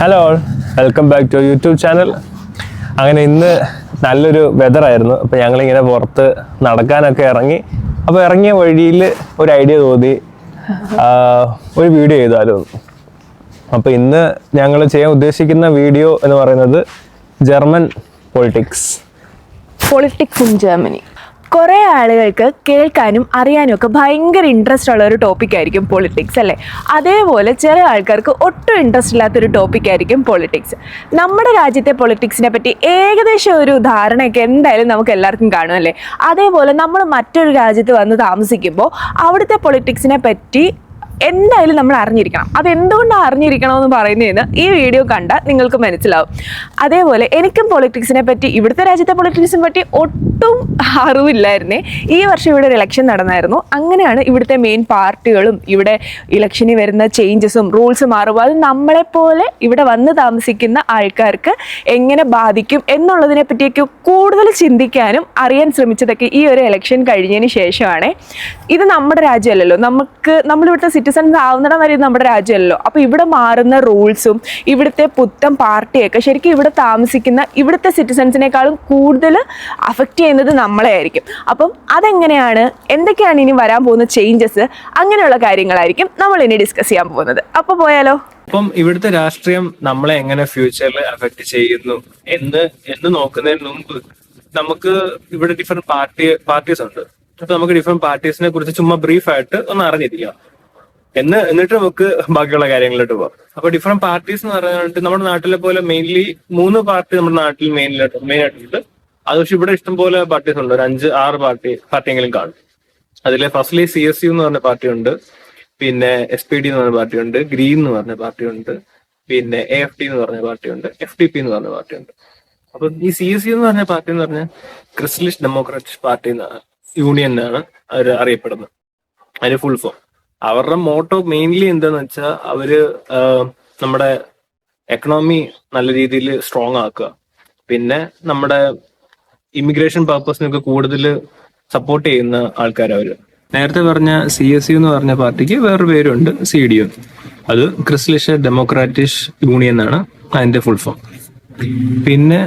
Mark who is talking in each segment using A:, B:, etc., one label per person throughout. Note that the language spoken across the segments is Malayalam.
A: Hello welcome back to YouTube channel അങ്ങനെ ഇന്ന് നല്ലൊരു വെതറായിരുന്നു അപ്പോൾ ഞങ്ങളിങ്ങനെ പുറത്ത് നടക്കാനൊക്കെ ഇറങ്ങി. അപ്പോൾ ഇറങ്ങിയ വഴിയിൽ ഒരു ഐഡിയ തോന്നി. ഒരു വീഡിയോ ചെയ്താലോ? അപ്പോൾ ഇന്ന് ഞങ്ങൾ ചെയ്യാൻ ഉദ്ദേശിക്കുന്ന വീഡിയോ എന്ന് പറയുന്നത് German politics
B: politics in Germany കുറേ ആളുകൾക്ക് കേൾക്കാനും അറിയാനും ഒക്കെ ഭയങ്കര ഇൻട്രസ്റ്റ് ഉള്ള ഒരു ടോപ്പിക് ആയിരിക്കും പൊളിറ്റിക്സ് അല്ലേ? അതേപോലെ ചില ആൾക്കാർക്ക് ഒട്ടും ഇൻട്രസ്റ്റ് ഇല്ലാത്തൊരു ടോപ്പിക് ആയിരിക്കും പൊളിറ്റിക്സ് നമ്മുടെ രാജ്യത്തെ പൊളിറ്റിക്സിനെ പറ്റി ഏകദേശം ഒരു ധാരണയൊക്കെ എന്തായാലും നമുക്ക് എല്ലാവർക്കും കാണും അല്ലേ? അതേപോലെ നമ്മൾ മറ്റൊരു രാജ്യത്ത് വന്ന് താമസിക്കുമ്പോൾ അവിടുത്തെ പൊളിറ്റിക്സിനെ പറ്റി എന്തായാലും നമ്മൾ അറിഞ്ഞിരിക്കണം. അതെന്തുകൊണ്ടാണ് അറിഞ്ഞിരിക്കണമെന്ന് പറയുന്നതെന്ന് ഈ വീഡിയോ കണ്ടാൽ നിങ്ങൾക്ക് മനസ്സിലാവും. അതേപോലെ എനിക്കും പൊളിറ്റിക്സിനെ പറ്റി ഇവിടുത്തെ രാജ്യത്തെ പൊളിറ്റിക്സിനെ പറ്റി ഒട്ടും അറിവില്ലായിരുന്നേ. ഈ വർഷം ഇവിടെ ഒരു ഇലക്ഷൻ നടന്നായിരുന്നു. അങ്ങനെയാണ് ഇവിടുത്തെ മെയിൻ പാർട്ടികളും ഇവിടെ ഇലക്ഷനിൽ വരുന്ന ചേഞ്ചസും റൂൾസ് മാറുമ്പോൾ അത് നമ്മളെപ്പോലെ ഇവിടെ വന്ന് താമസിക്കുന്ന ആൾക്കാർക്ക് എങ്ങനെ ബാധിക്കും എന്നുള്ളതിനെ പറ്റിയൊക്കെ കൂടുതൽ ചിന്തിക്കാനും അറിയാൻ ശ്രമിച്ചതൊക്കെ ഈ ഒരു ഇലക്ഷൻ കഴിഞ്ഞതിന് ശേഷമാണ്. ഇത് നമ്മുടെ രാജ്യമല്ലല്ലോ. നമുക്ക് നമ്മളിവിടുത്തെ സിറ്റിസൺസ് ആവുന്നിടം വരെ ഇത് നമ്മുടെ രാജ്യമല്ലല്ലോ. അപ്പോൾ ഇവിടെ മാറുന്ന റൂൾസും ഇവിടുത്തെ പുത്തൻ പാർട്ടിയൊക്കെ ശരിക്കും ഇവിടെ താമസിക്കുന്ന ഇവിടുത്തെ സിറ്റിസൺസിനേക്കാളും കൂടുതൽ അഫക്റ്റ് ചെയ്യുന്നത് നമ്മളെ ആയിരിക്കും അപ്പം അതെങ്ങനെയാണ്? എന്തൊക്കെയാണ് ഇനി വരാൻ പോകുന്ന ചേഞ്ചസ് അങ്ങനെയുള്ള കാര്യങ്ങളായിരിക്കും നമ്മൾ ഇനി ഡിസ്കസ് ചെയ്യാൻ പോകുന്നത്. അപ്പോൾ പോയാലോ?
A: അപ്പം ഇവിടുത്തെ രാഷ്ട്രീയം നമ്മളെ എങ്ങനെ ഫ്യൂച്ചറിൽ അഫക്ട് ചെയ്യുന്നു? എന്ന് എന്ന് നോക്കുന്നതിന് മുമ്പ് നമുക്ക് ഇവിടെ ഡിഫറെന്റ് പാർട്ടി പാർട്ടീസ് ഉണ്ട്. അപ്പൊ നമുക്ക് ഡിഫറെന്റ് പാർട്ടീസിനെ കുറിച്ച് ചുമ്മാ ബ്രീഫ് ആയിട്ട് ഒന്ന് അറിഞ്ഞിരിക്കാം. എന്ന് എന്നിട്ട് നമുക്ക് ബാക്കിയുള്ള കാര്യങ്ങളിലോട്ട് പോകാം അപ്പൊ ഡിഫറെന്റ് പാർട്ടീസ് എന്ന് പറഞ്ഞിട്ട് നമ്മുടെ നാട്ടിലെ പോലെ മെയിൻലി മൂന്ന് പാർട്ടി നമ്മുടെ നാട്ടിൽ മെയിനിലായിട്ട് മെയിൻ ആയിട്ടുണ്ട്. അത് പക്ഷെ ഇവിടെ ഇഷ്ടംപോലെ പാർട്ടീസ് ഉണ്ട്. ഒരു അഞ്ച് ആറ് പാർട്ടി പാർട്ടിയെങ്കിലും കാണും. അതിലെ ഫസ്റ്റ്ലി സി എസ് യു എന്ന് പറഞ്ഞ പാർട്ടിയുണ്ട് പിന്നെ എസ് പി ഡി എന്ന് പറഞ്ഞ പാർട്ടിയുണ്ട് ഗ്രീൻ എന്ന് പറഞ്ഞ പാർട്ടിയുണ്ട് പിന്നെ എ എഫ് ടി എന്ന് പറഞ്ഞ പാർട്ടിയുണ്ട് എഫ് ഡി പി എന്ന് പറഞ്ഞ പാർട്ടിയുണ്ട് അപ്പൊ ഈ സി എസ് യു എന്ന് പറഞ്ഞ പാർട്ടി എന്ന് പറഞ്ഞാൽ ക്രിസ്ലിഷ് ഡെമോക്രാറ്റിക് പാർട്ടി യൂണിയൻ ആണ് അവർ അറിയപ്പെടുന്നത്. അതിന് ഫുൾ ഫോം അവരുടെ മോട്ടോ മെയിൻലി എന്താന്ന് വെച്ചാൽ അവർ നമ്മുടെ എക്കണോമി നല്ല രീതിയിൽ സ്ട്രോങ് ആക്കുക. പിന്നെ നമ്മുടെ ഇമിഗ്രേഷൻ പർപ്പസിനൊക്കെ കൂടുതൽ സപ്പോർട്ട് ചെയ്യുന്ന ആൾക്കാർ അവർ. നേരത്തെ പറഞ്ഞ സി എസ് യു എന്ന് പറഞ്ഞ പാർട്ടിക്ക് വേറൊരു പേരുണ്ട് സി ഡി യു അത് ക്രിസ്ലിഷ് ഡെമോക്രാറ്റിക് യൂണിയൻ എന്നാണ് അതിന്റെ ഫുൾ ഫോം പിന്നെ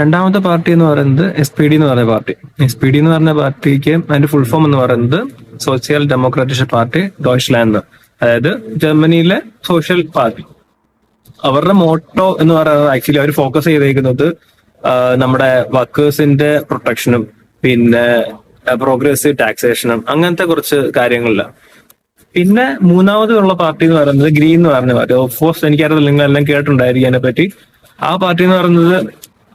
A: രണ്ടാമത്തെ പാർട്ടി എന്ന് പറയുന്നത് എസ് പി ഡി എന്ന് പറഞ്ഞ പാർട്ടി. എസ് പി ഡി എന്ന് പറഞ്ഞ പാർട്ടിക്ക് അതിന്റെ ഫുൾ ഫോം എന്ന് പറയുന്നത് സോഷ്യൽ ഡെമോക്രാറ്റിക് പാർട്ടി ഡോയ്ച്ച്ലാൻഡ് അതായത് ജർമ്മനിയിലെ സോഷ്യൽ പാർട്ടി അവരുടെ മോട്ടോ എന്ന് പറയുന്നത് ആക്ച്വലി അവർ ഫോക്കസ് ചെയ്തേക്കുന്നത് നമ്മുടെ വർക്കേഴ്സിന്റെ പ്രൊട്ടക്ഷനും പിന്നെ പ്രോഗ്രസീവ് ടാക്സേഷനും അങ്ങനത്തെ കുറച്ച് കാര്യങ്ങളിലാണ് പിന്നെ മൂന്നാമതുള്ള പാർട്ടി എന്ന് പറയുന്നത് ഗ്രീൻ എന്ന് പറഞ്ഞ പാർട്ടി. ഓഫ് കോഴ്സ് എനിക്കറിയില്ല നിങ്ങൾ എല്ലാം കേട്ടിട്ടുണ്ടായിരിക്കും അതിനെ പറ്റി ആ പാർട്ടി എന്ന് പറയുന്നത്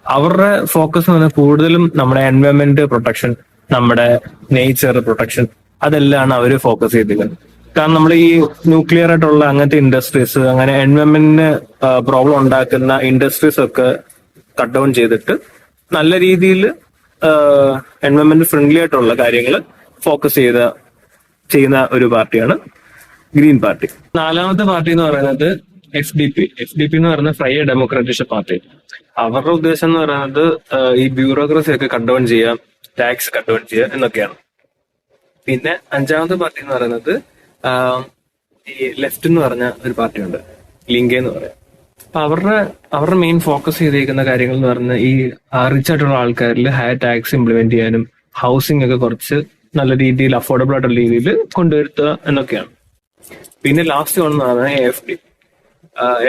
A: അവരുടെ ഫോക്കസ് എന്ന് പറഞ്ഞാൽ കൂടുതലും നമ്മുടെ എൻവയോൺമെന്റ് പ്രൊട്ടക്ഷൻ നമ്മുടെ നേച്ചർ പ്രൊട്ടക്ഷൻ അതെല്ലാം അവർ ഫോക്കസ് ചെയ്തിരിക്കുന്നത്. കാരണം നമ്മൾ ഈ ന്യൂക്ലിയർ ആയിട്ടുള്ള അങ്ങനത്തെ ഇൻഡസ്ട്രീസ് അങ്ങനെ എൻവയോൺമെന്റിന് പ്രോബ്ലം ഉണ്ടാക്കുന്ന ഇൻഡസ്ട്രീസ് ഒക്കെ കട്ട് ഡൗൺ ചെയ്തിട്ട് നല്ല രീതിയിൽ എൻവയോൺമെന്റ് ഫ്രണ്ട്ലി ആയിട്ടുള്ള കാര്യങ്ങൾ ഫോക്കസ് ചെയ്ത ചെയ്യുന്ന ഒരു പാർട്ടിയാണ് ഗ്രീൻ പാർട്ടി നാലാമത്തെ പാർട്ടി എന്ന് പറയുന്നത് F D P F D P എന്ന് പറയുന്ന ഫ്രൈ ഡെമോക്രാറ്റിക് പാർട്ടി അവരുടെ ഉദ്ദേശം എന്ന് പറയുന്നത് ഈ ബ്യൂറോക്രസി ഒക്കെ കട്ട് ഡൗൺ ചെയ്യാം ടാക്സ് കട്ട് ഡൗൺ ചെയ്യുക എന്നൊക്കെയാണ്. പിന്നെ അഞ്ചാമത്തെ പാർട്ടി എന്ന് പറയുന്നത് ഈ ലെഫ്റ്റ് എന്ന് പറഞ്ഞ ഒരു പാർട്ടിയുണ്ട്. ലിങ്കെ എന്ന് പറയാം. അപ്പൊ അവരുടെ അവരുടെ മെയിൻ ഫോക്കസ് ചെയ്തേക്കുന്ന കാര്യങ്ങൾ എന്ന് പറഞ്ഞാൽ ഈ റിച്ച് ആയിട്ടുള്ള ആൾക്കാരിൽ ഹയർ ടാക്സ് ഇംപ്ലിമെന്റ് ചെയ്യാനും ഹൗസിംഗ് ഒക്കെ കുറച്ച് നല്ല രീതിയിൽ അഫോർഡബിൾ ആയിട്ടുള്ള രീതിയിൽ കൊണ്ടുവരുത്തുക എന്നൊക്കെയാണ്. പിന്നെ ലാസ്റ്റ് വൺ പറഞ്ഞാൽ എഫ് ഡി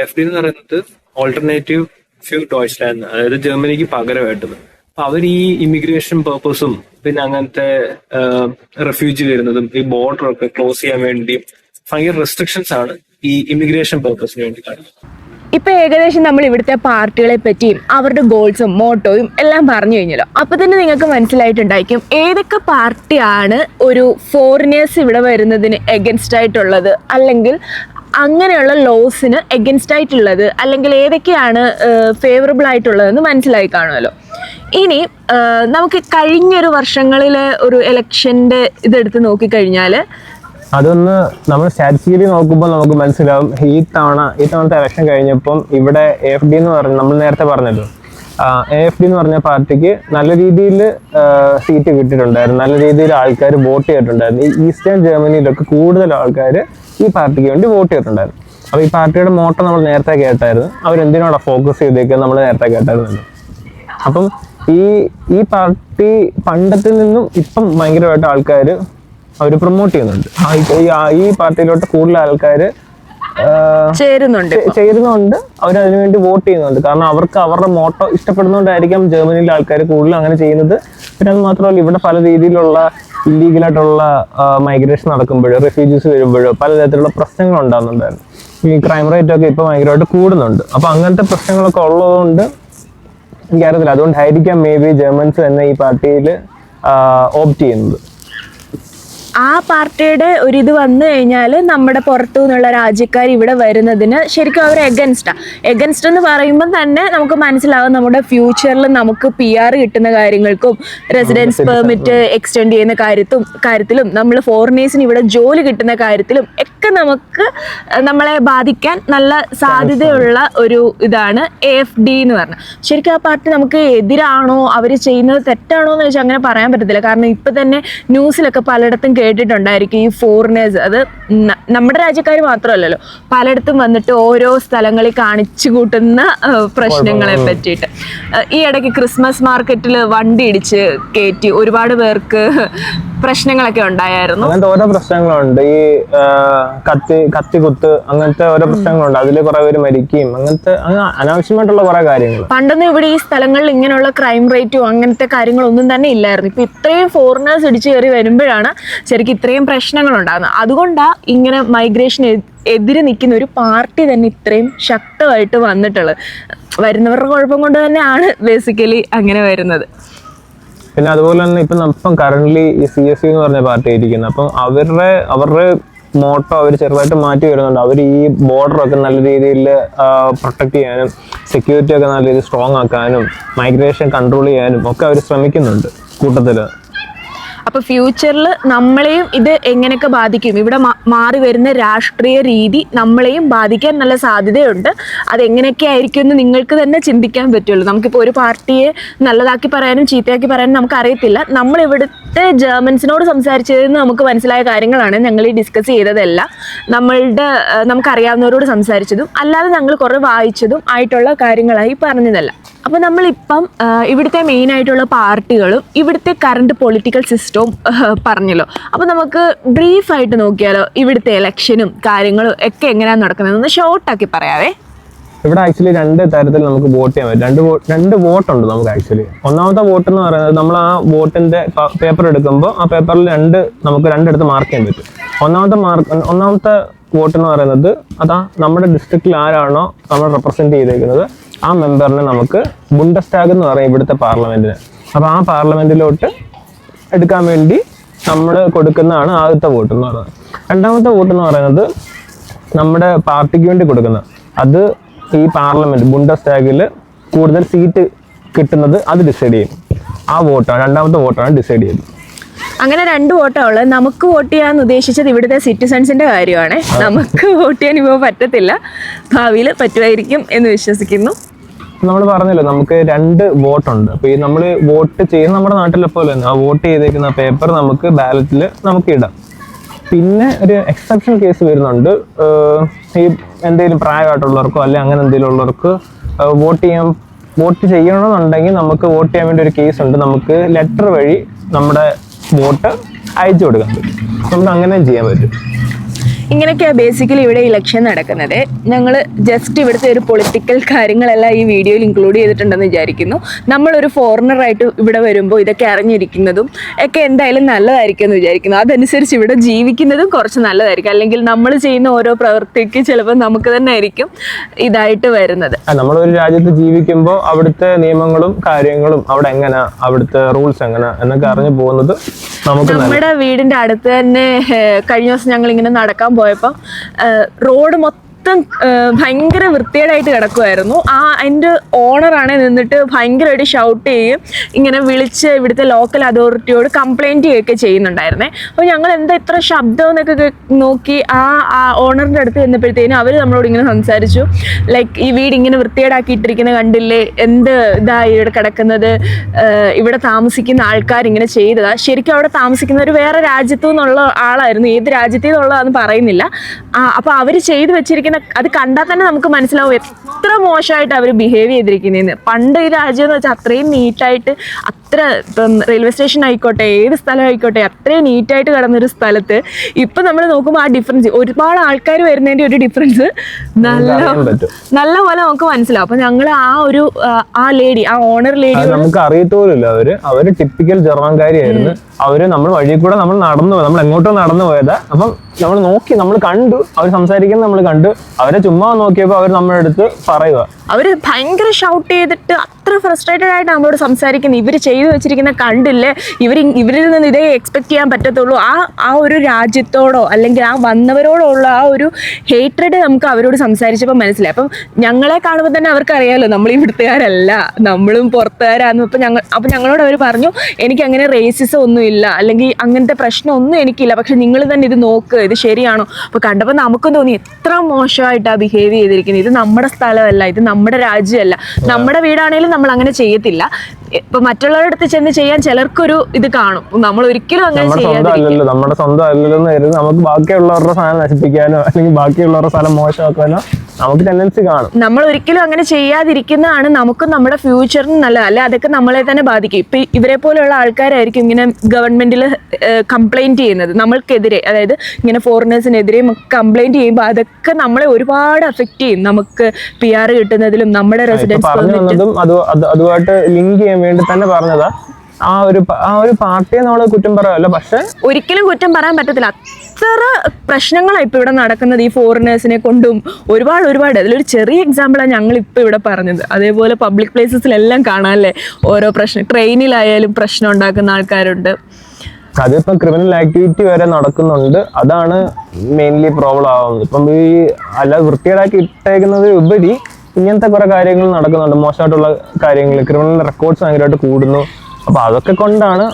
A: എഫ് ഡി എന്ന് പറയുന്നത് ഓൾട്ടർനേറ്റീവ് ഫ്യൂ ടോയ്സ് ലാൻഡ് അതായത് ജർമ്മനിക്ക് പകരമായിട്ടത് അപ്പൊ അവർ ഈ ഇമിഗ്രേഷൻ പേർപ്പസും പിന്നെ അങ്ങനത്തെ റെഫ്യൂജി വരുന്നതും ഈ ബോർഡർ ഒക്കെ ക്ലോസ് ചെയ്യാൻ വേണ്ടി ഭയങ്കര റെസ്ട്രിക്ഷൻസ് ആണ് ഈ ഇമിഗ്രേഷൻ പേർപ്പസിന് വേണ്ടി കാണിക്കുന്നത്
B: ഇപ്പൊ ഏകദേശം നമ്മൾ ഇവിടുത്തെ പാർട്ടികളെ പറ്റിയും അവരുടെ ഗോൾസും മോട്ടോയും എല്ലാം പറഞ്ഞു കഴിഞ്ഞല്ലോ. അപ്പൊ തന്നെ നിങ്ങൾക്ക് മനസ്സിലായിട്ടുണ്ടായിരിക്കും ഏതൊക്കെ പാർട്ടിയാണ് ഒരു ഫോറിനേഴ്സ് ഇവിടെ വരുന്നതിന് എഗൻസ്റ്റ് ആയിട്ടുള്ളത്? അല്ലെങ്കിൽ അങ്ങനെയുള്ള ലോസിന് എഗൻസ്റ്റ് ആയിട്ടുള്ളത്? അല്ലെങ്കിൽ ഏതൊക്കെയാണ് ഫേവറബിൾ ആയിട്ടുള്ളതെന്ന് മനസ്സിലായി കാണുമല്ലോ. ഇനി നമുക്ക് കഴിഞ്ഞൊരു വർഷങ്ങളിലെ ഒരു ഇലക്ഷന്റെ ഇതെടുത്ത് നോക്കിക്കഴിഞ്ഞാൽ
A: അതൊന്ന് നമ്മൾ സ്റ്റാറ്റിസ്റ്റിക്കലി നോക്കുമ്പോൾ നമുക്ക് മനസ്സിലാവും. ഈ തവണ ഈ തവണത്തെ ഇലക്ഷൻ കഴിഞ്ഞപ്പം ഇവിടെ എഫ് ഡി എന്ന് പറഞ്ഞു നമ്മൾ നേരത്തെ പറഞ്ഞല്ലോ. എഫ് ഡി എന്ന് പറഞ്ഞ പാർട്ടിക്ക് നല്ല രീതിയിൽ സീറ്റ് കിട്ടിയിട്ടുണ്ടായിരുന്നു. നല്ല രീതിയിൽ ആൾക്കാർ വോട്ട് ചെയ്തിട്ടുണ്ടായിരുന്നു. ഈ ഈസ്റ്റേൺ ജർമ്മനിയിലൊക്കെ കൂടുതൽ ആൾക്കാർ ഈ പാർട്ടിക്ക് വേണ്ടി വോട്ട് ചെയ്തിട്ടുണ്ടായിരുന്നു.
C: അപ്പോൾ ഈ പാർട്ടിയുടെ മോട്ടം നമ്മൾ നേരത്തെ കേട്ടായിരുന്നു. അവരെന്തിനോടാ ഫോക്കസ് ചെയ്തേക്കുന്നത് നമ്മൾ നേരത്തെ കേട്ടായിരുന്നു അപ്പം ഈ ഈ പാർട്ടി പണ്ടത്തിൽ നിന്നും ഇപ്പം ഭയങ്കരമായിട്ട് ആൾക്കാർ അവർ പ്രൊമോട്ട് ചെയ്യുന്നുണ്ട്. ഈ- പാർട്ടിയിലോട്ട് കൂടുതൽ ആൾക്കാർ
B: ചേരുന്നുണ്ട്
C: ചേരുന്നുണ്ട്. അവരതിനു വേണ്ടി വോട്ട് ചെയ്യുന്നുണ്ട്. കാരണം അവർക്ക് അവരുടെ മോട്ടോ ഇഷ്ടപ്പെടുന്നതുകൊണ്ടായിരിക്കാം ജർമ്മനിയിലെ ആൾക്കാർ കൂടുതൽ അങ്ങനെ ചെയ്യുന്നത്. പിന്നെ അത് മാത്രമല്ല ഇവിടെ പല രീതിയിലുള്ള ഇല്ലീഗലായിട്ടുള്ള മൈഗ്രേഷൻ നടക്കുമ്പോഴോ റെഫ്യൂജീസ് വരുമ്പോഴോ പലതരത്തിലുള്ള പ്രശ്നങ്ങൾ ഉണ്ടാകുന്നുണ്ടായിരുന്നു. ഈ ക്രൈം റേറ്റ് ഒക്കെ ഇപ്പോൾ ഭയങ്കരമായിട്ട് കൂടുന്നുണ്ട്. അപ്പോൾ അങ്ങനത്തെ പ്രശ്നങ്ങളൊക്കെ ഉള്ളതുകൊണ്ട് എനിക്കറിയത്തില്ല അതുകൊണ്ടായിരിക്കാം മേ ബി ജർമ്മൻസ് തന്നെ ഈ പാർട്ടിയിൽ ഓപ്റ്റ് ചെയ്യുന്നത്.
B: ആ പാർട്ടിയുടെ ഒരു ഇത് വന്നു കഴിഞ്ഞാൽ നമ്മുടെ പുറത്തു നിന്നുള്ള രാജ്യക്കാർ ഇവിടെ വരുന്നതിന് ശരിക്കും അവർ എഗൻസ്റ്റാണ് എഗൻസ്റ്റ് എന്ന് പറയുമ്പോൾ തന്നെ നമുക്ക് മനസ്സിലാവും നമ്മുടെ ഫ്യൂച്ചറിൽ നമുക്ക് പി ആർ കിട്ടുന്ന കാര്യങ്ങൾക്കും റെസിഡൻസ് പെർമിറ്റ് എക്സ്റ്റെൻഡ് ചെയ്യുന്ന കാര്യത്തും കാര്യത്തിലും നമ്മൾ ഫോറിനേഴ്സിന് ഇവിടെ ജോലി കിട്ടുന്ന കാര്യത്തിലും ഒക്കെ നമുക്ക് നമ്മളെ ബാധിക്കാൻ നല്ല സാധ്യതയുള്ള ഒരു ഇതാണ് എ എഫ് ഡി എന്ന് പറഞ്ഞാൽ ശരിക്കും ആ പാർട്ടി നമുക്ക് എതിരാണോ? അവർ ചെയ്യുന്നത് തെറ്റാണോ എന്ന് വെച്ചാൽ അങ്ങനെ പറയാൻ പറ്റത്തില്ല. കാരണം ഇപ്പം തന്നെ ന്യൂസിലൊക്കെ പലയിടത്തും കേട്ടിട്ടുണ്ടായിരിക്കും ഈ ഫോറിനേഴ്സ് അത് നമ്മുടെ രാജ്യക്കാർ മാത്രമല്ലല്ലോ പലയിടത്തും വന്നിട്ട് ഓരോ സ്ഥലങ്ങളിൽ കാണിച്ചു കൂട്ടുന്ന പ്രശ്നങ്ങളെ പറ്റിയിട്ട്. ഈ ഇടയ്ക്ക് ക്രിസ്മസ് മാർക്കറ്റിൽ വണ്ടി ഇടിച്ച് കയറ്റി ഒരുപാട് പേർക്ക് പ്രശ്നങ്ങളൊക്കെ ഉണ്ടായിരുന്നു
C: അങ്ങനത്തെ ഓരോ പ്രശ്നങ്ങളുണ്ട്. ഈ കത്തി കത്തി കുത്ത് അങ്ങനത്തെ ഓരോ പ്രശ്നങ്ങളുണ്ട്. അതിൽ കുറെ പേര് മരിക്കുകയും അങ്ങനത്തെ അങ്ങ് അനാവശ്യമായിട്ടുള്ള കുറെ കാര്യങ്ങൾ
B: പണ്ടൊന്നും ഇവിടെ ഈ സ്ഥലങ്ങളിൽ ഇങ്ങനെയുള്ള ക്രൈം റേറ്റും അങ്ങനത്തെ കാര്യങ്ങളൊന്നും തന്നെ ഇല്ലായിരുന്നു. ഇപ്പൊ ഇത്രയും ഫോറിനേഴ്സ് ഇടിച്ചു കയറി വരുമ്പോഴാണ് ശരിക്കും ഇത്രയും പ്രശ്നങ്ങൾ ഉണ്ടാകുന്നത്. അതുകൊണ്ടാണ് ഇങ്ങനെ മൈഗ്രേഷൻ എതിരെ നിൽക്കുന്ന ഒരു പാർട്ടി തന്നെ ഇത്രയും ശക്തമായിട്ട് വന്നിട്ടുള്ളത്. വരുന്നവരുടെ കുഴപ്പം കൊണ്ട് തന്നെയാണ് ബേസിക്കലി അങ്ങനെ വരുന്നത്.
C: പിന്നെ അതുപോലെ തന്നെ ഇപ്പം ഇപ്പം കറന്റ്ലി ഈ സി എസ് സി എന്ന് പറഞ്ഞ പാർട്ടി ഇരിക്കുന്നത് അപ്പം അവരുടെ അവരുടെ മോട്ടോ അവർ ചെറുതായിട്ട് മാറ്റി വരുന്നുണ്ട്. അവർ ഈ ബോർഡറൊക്കെ നല്ല രീതിയിൽ പ്രൊട്ടക്ട് ചെയ്യാനും സെക്യൂരിറ്റി ഒക്കെ നല്ല രീതിയിൽ സ്ട്രോങ് ആക്കാനും മൈഗ്രേഷൻ കൺട്രോൾ ചെയ്യാനും ഒക്കെ അവർ ശ്രമിക്കുന്നുണ്ട്. കൂട്ടത്തിൽ
B: അപ്പൊ ഫ്യൂച്ചറിൽ നമ്മളെയും ഇത് എങ്ങനെയൊക്കെ ബാധിക്കും? ഇവിടെ മാറി വരുന്ന രാഷ്ട്രീയ രീതി നമ്മളെയും ബാധിക്കാൻ നല്ല സാധ്യതയുണ്ട്. അത് എങ്ങനെയൊക്കെ ആയിരിക്കും എന്ന് നിങ്ങൾക്ക് തന്നെ ചിന്തിക്കാൻ പറ്റുള്ളൂ. നമുക്കിപ്പോൾ ഒരു പാർട്ടിയെ നല്ലതാക്കി പറയാനും ചീത്തയാക്കി പറയാനും നമുക്ക് അറിയത്തില്ല നമ്മൾ ഇവിടുത്തെ ജർമ്മൻസിനോട് സംസാരിച്ചതിൽ നമുക്ക് മനസ്സിലായ കാര്യങ്ങളാണ് ഞങ്ങൾ ഈ ഡിസ്കസ് ചെയ്തതെല്ലാം. നമ്മളുടെ നമുക്കറിയാവുന്നവരോട് സംസാരിച്ചതും അല്ലാതെ ഞങ്ങൾ കുറേ വായിച്ചതും ആയിട്ടുള്ള കാര്യങ്ങളായി പറഞ്ഞതല്ല. അപ്പോൾ നമ്മളിപ്പം ഇവിടുത്തെ മെയിൻ ആയിട്ടുള്ള പാർട്ടികളും ഇവിടുത്തെ കറണ്ട് പൊളിറ്റിക്കൽ സിസ്റ്റവും പറഞ്ഞല്ലോ. അപ്പോൾ നമുക്ക് ബ്രീഫായിട്ട് നോക്കിയാലോ ഇവിടുത്തെ ഇലക്ഷനും കാര്യങ്ങളും ഒക്കെ എങ്ങനെയാണ് നടക്കുന്നത്? ഒന്ന് ഷോർട്ടാക്കി പറയാവേ.
C: ഇവിടെ ആക്ച്വലി രണ്ട് തരത്തിൽ നമുക്ക് വോട്ട് ചെയ്യാൻ പറ്റും. രണ്ട് രണ്ട് വോട്ടുണ്ട് നമുക്ക് ആക്ച്വലി ഒന്നാമത്തെ വോട്ട് എന്ന് പറയുന്നത് നമ്മൾ ആ വോട്ടിന്റെ പേപ്പർ എടുക്കുമ്പോൾ ആ പേപ്പറിൽ രണ്ട് നമുക്ക് രണ്ടിടത്ത് മാർക്ക് ചെയ്യാൻ പറ്റും. ഒന്നാമത്തെ മാർക്ക് ഒന്നാമത്തെ വോട്ട് എന്ന് പറയുന്നത് അതാ നമ്മുടെ ഡിസ്ട്രിക്റ്റിൽ ആരാണോ നമ്മൾ റെപ്രസെന്റ് ചെയ്തേക്കുന്നത്. ആ മെമ്പറിനെ നമുക്ക് ബുണ്ടസ്റ്റാഗ് എന്ന് പറയും ഇവിടുത്തെ പാർലമെന്റിന് അപ്പോൾ ആ പാർലമെന്റിലോട്ട് എടുക്കാൻ വേണ്ടി നമ്മൾ കൊടുക്കുന്നതാണ് ആദ്യത്തെ വോട്ട് എന്ന് പറയുന്നത്. രണ്ടാമത്തെ വോട്ട് എന്ന് പറയുന്നത് നമ്മുടെ പാർട്ടിക്ക് വേണ്ടി കൊടുക്കുന്ന അത് ഈ പാർലമെന്റ് ബുണ്ടസ്റ്റാഗിൽ കൂടുതൽ സീറ്റ് കിട്ടുന്നത് അത് ഡിസൈഡ് ചെയ്യും. ആ വോട്ടാണ് രണ്ടാമത്തെ വോട്ടാണ് ഡിസൈഡ് ചെയ്യുന്നത്
B: അങ്ങനെ രണ്ട് വോട്ടാണ് ഉള്ളത്. നമുക്ക് വോട്ട് ചെയ്യാന്ന് ഉദ്ദേശിച്ചത് ഇവിടുത്തെ സിറ്റിസൺസിന്റെ കാര്യമാണ്. നമുക്ക് വോട്ട് ചെയ്യാൻ ഇപ്പോൾ പറ്റത്തില്ല. ഭാവിയിൽ പറ്റുമായിരിക്കും എന്ന് വിശ്വസിക്കുന്നു.
C: നമ്മൾ പറഞ്ഞല്ലോ നമുക്ക് രണ്ട് വോട്ടുണ്ട് അപ്പോൾ ഈ നമ്മൾ വോട്ട് ചെയ്യുന്ന നമ്മുടെ നാട്ടിലെ പോലെ തന്നെ ആ വോട്ട് ചെയ്തേക്കുന്ന പേപ്പർ നമുക്ക് ബാലറ്റിൽ നമുക്ക് ഇടാം. പിന്നെ ഒരു എക്സെപ്ഷൻ കേസ് വരുന്നുണ്ട്. ഈ എന്തെങ്കിലും പ്രായമായിട്ടുള്ളവർക്കോ അല്ലെങ്കിൽ അങ്ങനെ എന്തെങ്കിലും ഉള്ളവർക്ക് വോട്ട് ചെയ്യാൻ വോട്ട് ചെയ്യണമെന്നുണ്ടെങ്കിൽ നമുക്ക് വോട്ട് ചെയ്യാൻ വേണ്ടി ഒരു കേസ് ഉണ്ട്. നമുക്ക് ലെറ്റർ വഴി നമ്മുടെ വോട്ട് അയച്ചു കൊടുക്കാൻ പറ്റും. നമുക്ക് അങ്ങനെയും ചെയ്യാൻ പറ്റും.
B: ഇങ്ങനെയൊക്കെയാണ് ബേസിക്കലി ഇവിടെ ഇലക്ഷൻ നടക്കുന്നത്. ഞങ്ങൾ ജസ്റ്റ് ഇവിടുത്തെ ഒരു പൊളിറ്റിക്കൽ കാര്യങ്ങളെല്ലാം ഈ വീഡിയോയിൽ ഇൻക്ലൂഡ് ചെയ്തിട്ടുണ്ടെന്ന് വിചാരിക്കുന്നു. നമ്മളൊരു ഫോറിനറായിട്ട് ഇവിടെ വരുമ്പോൾ ഇതൊക്കെ അറിഞ്ഞിരിക്കുന്നതും ഒക്കെ എന്തായാലും നല്ലതായിരിക്കും എന്ന് വിചാരിക്കുന്നു. അതനുസരിച്ച് ഇവിടെ ജീവിക്കുന്നതും കുറച്ച് നല്ലതായിരിക്കും. അല്ലെങ്കിൽ നമ്മൾ ചെയ്യുന്ന ഓരോ പ്രവൃത്തിക്ക് ചിലപ്പോൾ നമുക്ക് തന്നെ ആയിരിക്കും ഇതായിട്ട് വരുന്നത്.
C: നമ്മളൊരു രാജ്യത്ത് ജീവിക്കുമ്പോൾ അവിടുത്തെ നിയമങ്ങളും കാര്യങ്ങളും അവിടെ എങ്ങനെ? അവിടുത്തെ റൂൾസ് എങ്ങനെ? എന്നൊക്കെ അറിഞ്ഞു പോകുന്നത് നമുക്ക്
B: നമ്മുടെ വീടിന്റെ അടുത്ത് തന്നെ കഴിഞ്ഞ ദിവസം ഞങ്ങൾ ഇങ്ങനെ നടക്കാൻ പോയപ്പോൾ റോഡ് മൊത്തം ഏഹ്, ഭയങ്കര വൃത്തികേടായിട്ട് കിടക്കുമായിരുന്നു ആ അതിന്റെ ഓണറാണെ നിന്നിട്ട് ഭയങ്കരമായിട്ട് ഷൗട്ട് ചെയ്യും ഇങ്ങനെ വിളിച്ച് ഇവിടുത്തെ ലോക്കൽ അതോറിറ്റിയോട് കംപ്ലൈന്റ് ചെയ്യുകയൊക്കെ ചെയ്യുന്നുണ്ടായിരുന്നേ. അപ്പോൾ ഞങ്ങൾ എന്താ ഇത്ര ശബ്ദം എന്നൊക്കെ നോക്കി ആ ഓണറിന്റെ അടുത്ത് ചെന്നപ്പോഴത്തേനും അവർ നമ്മളോട് ഇങ്ങനെ സംസാരിച്ചു. ലൈക്ക് ഈ വീട് ഇങ്ങനെ വൃത്തിയേടാക്കിയിട്ടിരിക്കുന്ന കണ്ടില്ലേ? എന്ത് ഇതായി ഇവിടെ കിടക്കുന്നത്? ഇവിടെ താമസിക്കുന്ന ആൾക്കാർ ഇങ്ങനെ ചെയ്തതാ. ശരിക്കും അവിടെ താമസിക്കുന്ന ഒരു വേറെ രാജ്യത്തു നിന്നുള്ള ആളായിരുന്നു. ഏത് രാജ്യത്തു നിന്നുള്ളതാന്ന് പറയുന്നില്ല. അപ്പോൾ അവർ ചെയ്തു വെച്ചിരിക്കുന്ന ചെയ്തിരിക്കുന്ന അത് കണ്ടാൽ തന്നെ നമുക്ക് മനസ്സിലാവും എത്ര മോശമായിട്ട് അവർ ബിഹേവ് ചെയ്തിരിക്കുന്നതെന്ന് പണ്ട് ഈ രാജ്യം എന്ന് വെച്ചാൽ അത്രയും നീറ്റായിട്ട് അത്ര ഇപ്പം റെയിൽവേ സ്റ്റേഷൻ ആയിക്കോട്ടെ ഏത് സ്ഥലം ആയിക്കോട്ടെ അത്രയും നീറ്റായിട്ട് കിടന്നൊരു സ്ഥലത്ത് ഇപ്പം നമ്മൾ നോക്കുമ്പോൾ ആ ഡിഫറൻസ് ഒരുപാട് ആൾക്കാർ വരുന്നതിന്റെ ഒരു ഡിഫറൻസ് നല്ല നല്ല പോലെ നമുക്ക് മനസ്സിലാവും. അപ്പം ഞങ്ങൾ ആ ഒരു ആ, ലേഡി ആ ഓണർ ലേഡി
C: നമുക്ക് അറിയത്തോലുമില്ല അവർ അവർ ടിപ്പിക്കൽ ജർമ്മൻകാരിയായിരുന്നു. അവർ നമ്മൾ വഴി കൂടെ നമ്മൾ നടന്നു പോയത് നമ്മൾ എങ്ങോട്ടോ നടന്നു പോയതാ. അപ്പം നമ്മൾ നോക്കി നമ്മൾ കണ്ടു. അവർ സംസാരിക്കുന്നത് നമ്മൾ കണ്ടു. അവരെ ചുമ്മാ നോക്കിയപ്പോൾ അവർ നമ്മുടെ അടുത്ത് പറയുക
B: അവർ ഭയങ്കര ഷൗട്ട് ചെയ്തിട്ട് അത്ര ഫ്രസ്ട്രേറ്റഡ് ആയിട്ട് നമ്മളോട് സംസാരിക്കുന്നത്. ഇവർ ചെയ്തു വെച്ചിരിക്കുന്ന കണ്ടില്ലേ? ഇവർ ഇവരിൽ നിന്ന് ഇതേ എക്സ്പെക്ട് ചെയ്യാൻ പറ്റത്തുള്ളൂ. ആ ആ ഒരു രാജ്യത്തോടോ അല്ലെങ്കിൽ ആ വന്നവരോടോ ഉള്ള ആ ഒരു ഹേറ്റഡ് നമുക്ക് അവരോട് സംസാരിച്ചപ്പോൾ മനസ്സിലായി. അപ്പം ഞങ്ങളെ കാണുമ്പോൾ തന്നെ അവർക്ക് അറിയാലോ നമ്മൾ ഇവിടുത്തുകാരല്ല നമ്മളും പുറത്തുകാരാന്ന്. അപ്പം ഞങ്ങൾ അപ്പം ഞങ്ങളോട് അവർ പറഞ്ഞു എനിക്ക് അങ്ങനെ റേസിസം ഒന്നും ഇല്ല അല്ലെങ്കിൽ അങ്ങനത്തെ പ്രശ്നമൊന്നും എനിക്കില്ല പക്ഷെ നിങ്ങൾ തന്നെ ഇത് നോക്ക് ഇത് ശരിയാണോ? അപ്പോൾ കണ്ടപ്പോൾ നമുക്കും തോന്നി എത്ര മോശമായിട്ടാണ് ബിഹേവ് ചെയ്തിരിക്കുന്നത്. ഇത് നമ്മുടെ സ്ഥലമല്ല ഇത് നമ്മുടെ രാജ്യമല്ല. നമ്മുടെ വീടാണെങ്കിലും നമ്മൾ അങ്ങനെ ചെയ്യത്തില്ല. ഇപ്പൊ മറ്റുള്ളവരുടെ അടുത്ത് ചെന്ന് ചെയ്യാൻ ചിലർക്കൊരു ഇത് കാണും. നമ്മൾ ഒരിക്കലും അങ്ങനെ
C: അല്ലല്ലോ നമ്മുടെ സ്വന്തം അല്ലല്ലോ എന്ന് നമുക്ക് ബാക്കിയുള്ളവരുടെ സാധനം നശിപ്പിക്കാനോ അല്ലെങ്കിൽ ബാക്കിയുള്ളവരുടെ സ്ഥലം മോശമാക്കാനോ നമുക്ക് ടെൻഡൻസി കാണും.
B: നമ്മൾ ഒരിക്കലും അങ്ങനെ ചെയ്യാതിരിക്കുന്നതാണ് നമുക്കും നമ്മുടെ ഫ്യൂച്ചറിന് നല്ലത്. അല്ലെ അതൊക്കെ നമ്മളെ തന്നെ ബാധിക്കും. ഇപ്പൊ ഇവരെ പോലെയുള്ള ആൾക്കാരായിരിക്കും ഇങ്ങനെ ഗവൺമെന്റിൽ കംപ്ലൈന്റ് ചെയ്യുന്നത്. നമ്മൾക്കെതിരെ അതായത് ഇങ്ങനെ ഫോറിനേഴ്സിനെതിരെ കംപ്ലൈന്റ് ചെയ്യുമ്പോൾ അതൊക്കെ നമ്മളെ ഒരുപാട് അഫക്റ്റ് ചെയ്യും. നമുക്ക് പി ആർ കിട്ടുന്നതിലും നമ്മുടെ റെസിഡൻസ്
C: അതുമായിട്ട് ലിങ്ക് ചെയ്യാൻ വേണ്ടി തന്നെ പറഞ്ഞതാ. ആ ഒരു ആ ഒരു പാർട്ടിയെ നമ്മൾ കുറ്റം പറയല്ല പക്ഷെ
B: ഒരിക്കലും കുറ്റം പറയാൻ പറ്റത്തില്ല. അത്ര പ്രശ്നങ്ങളാണ് ഇപ്പൊ ഇവിടെ നടക്കുന്നത് ഈ ഫോറിനേഴ്സിനെ കൊണ്ടും. ഒരുപാട് ഒരുപാട്. അതിലൊരു ചെറിയ എക്സാമ്പിളാണ് ഞങ്ങൾ ഇപ്പോൾ ഇവിടെ പറഞ്ഞത്. അതേപോലെ പബ്ലിക് പ്ലേസസിലെല്ലാം കാണാമല്ലേ ഓരോ പ്രശ്നം ട്രെയിനിലായാലും പ്രശ്നം ഉണ്ടാക്കുന്ന ആൾക്കാരുണ്ട്.
C: അതിപ്പം ക്രിമിനൽ ആക്ടിവിറ്റി വരെ നടക്കുന്നുണ്ട്. അതാണ് മെയിൻലി പ്രോബ്ലം ആവുന്നത്. ഇപ്പം ഈ അല്ല വൃത്തികേടാക്കി ഇട്ടേക്കുന്നത് ഉപരി ഇങ്ങനത്തെ കുറെ കാര്യങ്ങൾ നടക്കുന്നുണ്ട്. മോശമായിട്ടുള്ള കാര്യങ്ങൾ ക്രിമിനൽ റെക്കോർഡ്സ് ഭയങ്കരമായിട്ട് കൂടുന്നു. അപ്പൊ അതൊക്കെ കൊണ്ടാണ്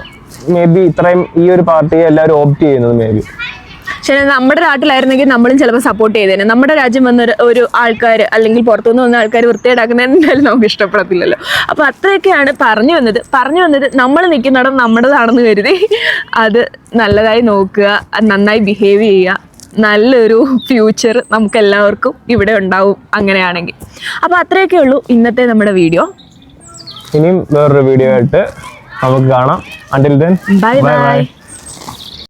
C: മേ ബി ഇത്രയും ഈ ഒരു പാർട്ടിയെ എല്ലാവരും ഓപ്റ്റ് ചെയ്യുന്നത് മേ ബി
B: പക്ഷേ നമ്മുടെ നാട്ടിലായിരുന്നെങ്കിൽ നമ്മളും ചിലപ്പോൾ സപ്പോർട്ട് ചെയ്തേനെ. നമ്മുടെ രാജ്യം വന്ന ഒരു- ഒരു ആൾക്കാർ അല്ലെങ്കിൽ പുറത്തുനിന്ന് വന്ന ആൾക്കാർ വൃത്തിയേടാക്കുന്ന എന്തായാലും നമുക്ക് ഇഷ്ടപ്പെടത്തില്ലല്ലോ. അപ്പോൾ അത്രയൊക്കെയാണ് പറഞ്ഞു വന്നത്. പറഞ്ഞു വന്നത് നമ്മൾ നിൽക്കുന്നിടം നമ്മുടേതാണെന്ന് കരുതി അത് നല്ലതായി നോക്കുക നന്നായി ബിഹേവ് ചെയ്യുക. നല്ലൊരു ഫ്യൂച്ചർ നമുക്ക് എല്ലാവർക്കും ഇവിടെ ഉണ്ടാവും അങ്ങനെയാണെങ്കിൽ. അപ്പോൾ അത്രയൊക്കെ ഉള്ളൂ ഇന്നത്തെ നമ്മുടെ വീഡിയോ
C: ഇനിയും വേറൊരു വീഡിയോ ആയിട്ട് നമുക്ക് കാണാം. Until then
B: bye bye